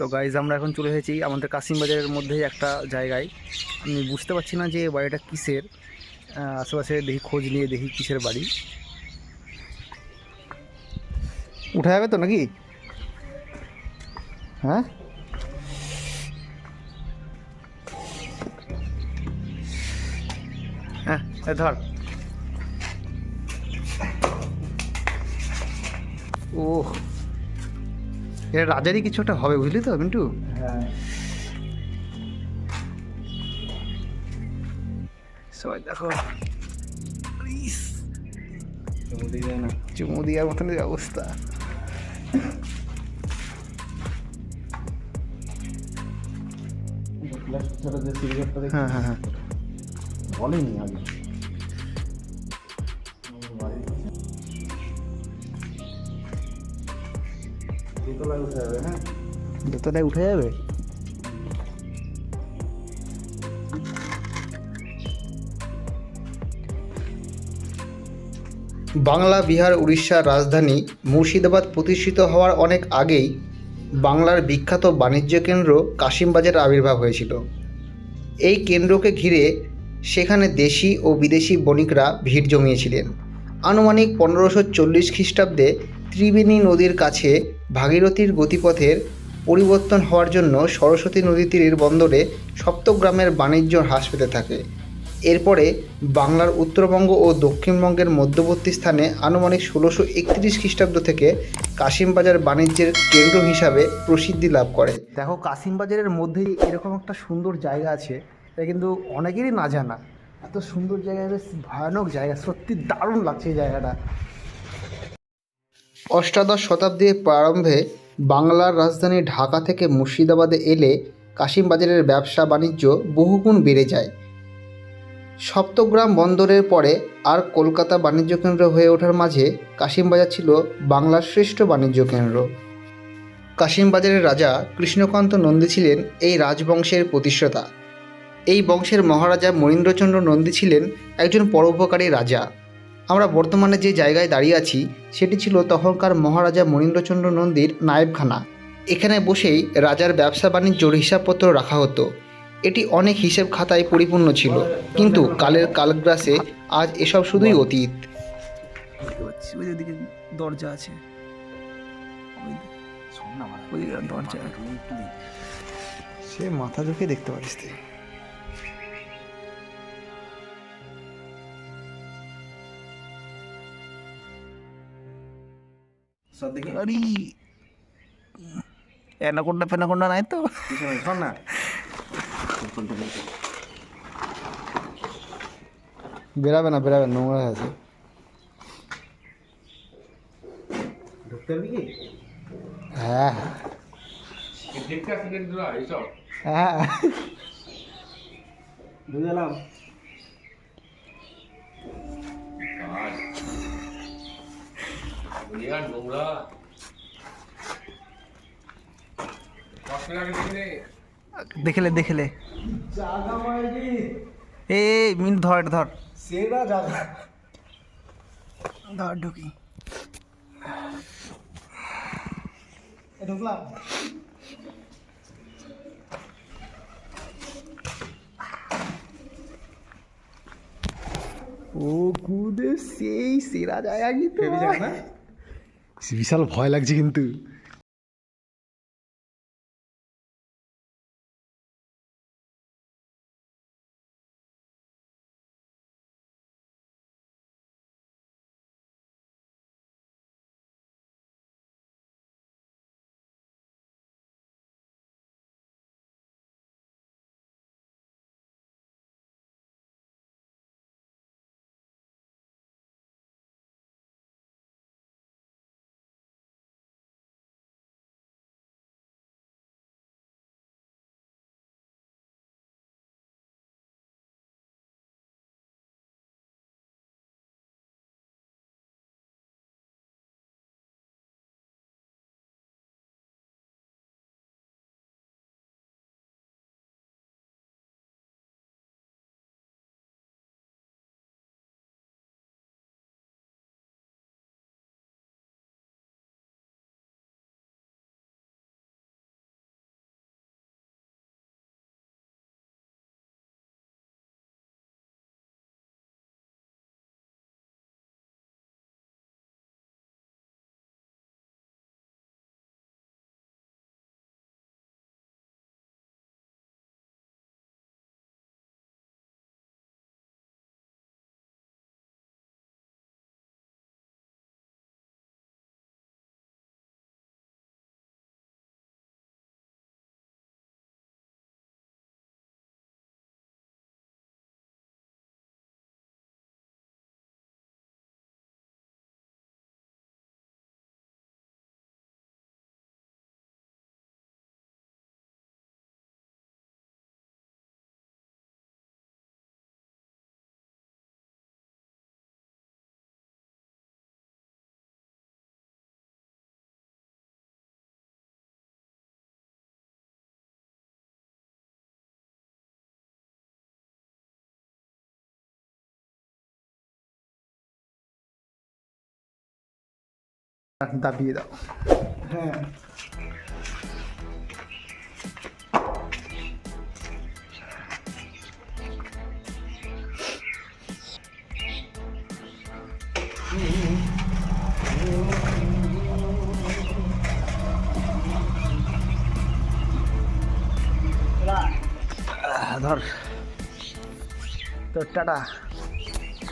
তো গাইজ আমরা এখন চলে এসেছি আমাদের কাশিমবাজারের মধ্যেই একটা জায়গায়। আমি বুঝতে পারছি না যে বাড়িটা কিসের। আশেপাশে দেখি খোঁজ নিয়ে দেখি কিসের বাড়ি। উঠা যাবে তো নাকি? হ্যাঁ? হ্যাঁ ধর। ও এটা রাজারই কিছু একটা হবে বুঝলি তো মিন্টু? হ্যাঁ। সবাই দেখো। চুমু দিয়ে যায় না। চুমু দেওয়ার মতন অবস্থা। হ্যাঁ হ্যাঁ হ্যাঁ। বলেনি আগে। দোতলায় উঠে যাবে হ্যাঁ দোতলায় উঠে যাবে বাংলা বিহার উড়িষ্যার রাজধানী মুর্শিদাবাদ প্রতিষ্ঠিত হওয়ার অনেক আগেই বাংলার বিখ্যাত বাণিজ্য কেন্দ্র কাশিমবাজার আবির্ভাব হয়েছিল। এই কেন্দ্রকে ঘিরে সেখানে দেশি ও বিদেশি বণিকরা ভিড় জমিয়েছিলেন। আনুমানিক পনেরোশো চল্লিশ খ্রিস্টাব্দে ত্রিবেণী নদীর কাছে ভাগীরথীর গতিপথের পরিবর্তন হওয়ার জন্য সরস্বতী নদী তীরের বন্দরে সপ্তগ্রামের বাণিজ্য হ্রাস পেতে থাকে। এরপরে বাংলার উত্তরবঙ্গ ও দক্ষিণবঙ্গের মধ্যবর্তী স্থানে আনুমানিক ষোলোশো একত্রিশ খ্রিস্টাব্দ থেকে কাশিমবাজার বাণিজ্যের কেন্দ্র হিসাবে প্রসিদ্ধি লাভ করে। দেখো, কাশিমবাজারের মধ্যেই এরকম একটা সুন্দর জায়গা আছে, এটা কিন্তু অনেকেরই না জানা। এত সুন্দর জায়গা বেশ ভয়ানক জায়গা, সত্যি দারুণ লাগছে জায়গাটা। অষ্টাদশ শতাব্দীর প্রারম্ভে বাংলার রাজধানী ঢাকা থেকে মুর্শিদাবাদে এলে কাশিমবাজারের ব্যবসা বাণিজ্য বহুগুণ বেড়ে যায়। সপ্তগ্রাম বন্দরের পরে আর কলকাতা বাণিজ্য কেন্দ্র হয়ে ওঠার মাঝে কাশিমবাজার ছিল বাংলার শ্রেষ্ঠ বাণিজ্য কেন্দ্র। কাশিমবাজারের রাজা কৃষ্ণকান্ত নন্দী ছিলেন এই রাজবংশের প্রতিষ্ঠাতা। এই বংশের মহারাজা মনীন্দ্রচন্দ্র নন্দী ছিলেন একজন পরোপকারী রাজা। আমরা বর্তমানে যে জায়গায় দাঁড়িয়ে আছি সেটি ছিল তখনকার মহারাজা মনীন্দ্রচন্দ্র নন্দীর নায়েবখানা। এখানে বসেই রাজার ব্যবসা বাণিজ্যর হিসাবপত্র রাখা হতো। এটি অনেক হিসেব খাতায় পরিপূর্ণ ছিল। কিন্তু কালের কালগ্রাসে আজ এসব শুধুই অতীত। দরজা আছে। সে মাথা ঝুঁকে দেখতে পারিস তুই। সব দেখি আরে। অ্যানাকোন্ডা ফেনাকোন্ডা নাই তো। শোন না। বেরাবে না বেরাবে না, নোংরা আছে। ঢুকতে পারবি কি? হ্যাঁ হ্যাঁ। ঢুকে গেলাম। দেখলে দেখলে। জাগা মাইরি এ মিনিট ধর ধর। সেরা জাগা। ধর ঢুকি। ঢুকলাম। ও কুদে সেই সেরা জায়গা কিন্তু বিশাল ভয় লাগছে কিন্তু। দাবিয়ে দাও। হ্যাঁ। ধর। তো টাটা।